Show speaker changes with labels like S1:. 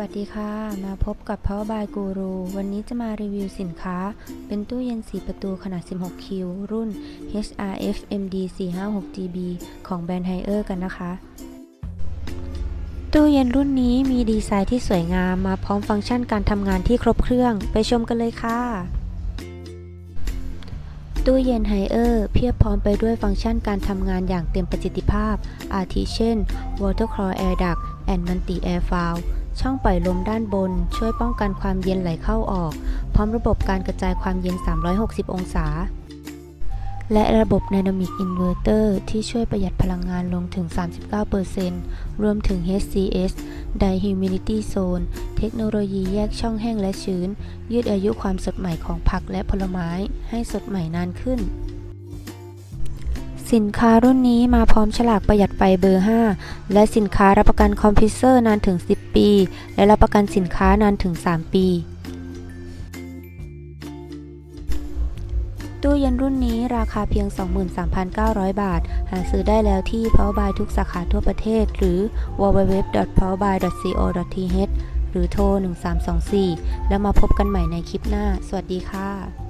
S1: วัสดีค่ะ มาพบกับ Power by Guru วันนี้จะมารีวิวสินค้า เป็นตู้เย็น 4 ประตูขนาด 16 คิว รุ่น HRF MD 456 GB ของแบรนด์ Haier กันนะคะ ตู้เย็นรุ่นนี้มีดีไซน์ที่สวยงามมาพร้อมฟังก์ชันการทำงานที่ครบเครื่อง ไปชมกันเลยค่ะ ตู้เย็นไฮเออร์เพียบพร้อมไปด้วยฟังก์ชันการทำงานอย่างเต็มประสิทธิภาพ อาทิเช่น Water Claw Air Duct and Multi Air Valve ช่องปล่อยลมด้านบน ช่วยป้องกันความเย็นไหลเข้าออก พร้อมระบบการกระจายความเย็น 360 องศา และระบบ Dynamic Inverter ที่ช่วยประหยัดพลังงานลงถึง 39%รวมถึง HCS Dihumidity Zone เทคโนโลยีแยกช่องแห้งและชื้น ยืดอายุความสดใหม่ของผักและผลไม้ ให้สดใหม่นานขึ้น สินค้ารุ่นนี้มาพร้อมฉลากประหยัดไฟเบอร์ 5 และสินค้ารับประกันคอมพิวเซอร์นานถึง 10 ปี และรับประกันสินค้านานถึง 3 ปี ตู้เย็นรุ่นนี้ราคาเพียง 23,900 บาท หาซื้อได้แล้วที่ p o w e r b y ทุกสาขาทั่วประเทศ หรือ www.powerbuy.co.th หรือโทร 1324 แล้วมาพบกันใหม่ในคลิปหน้า สวัสดีค่ะ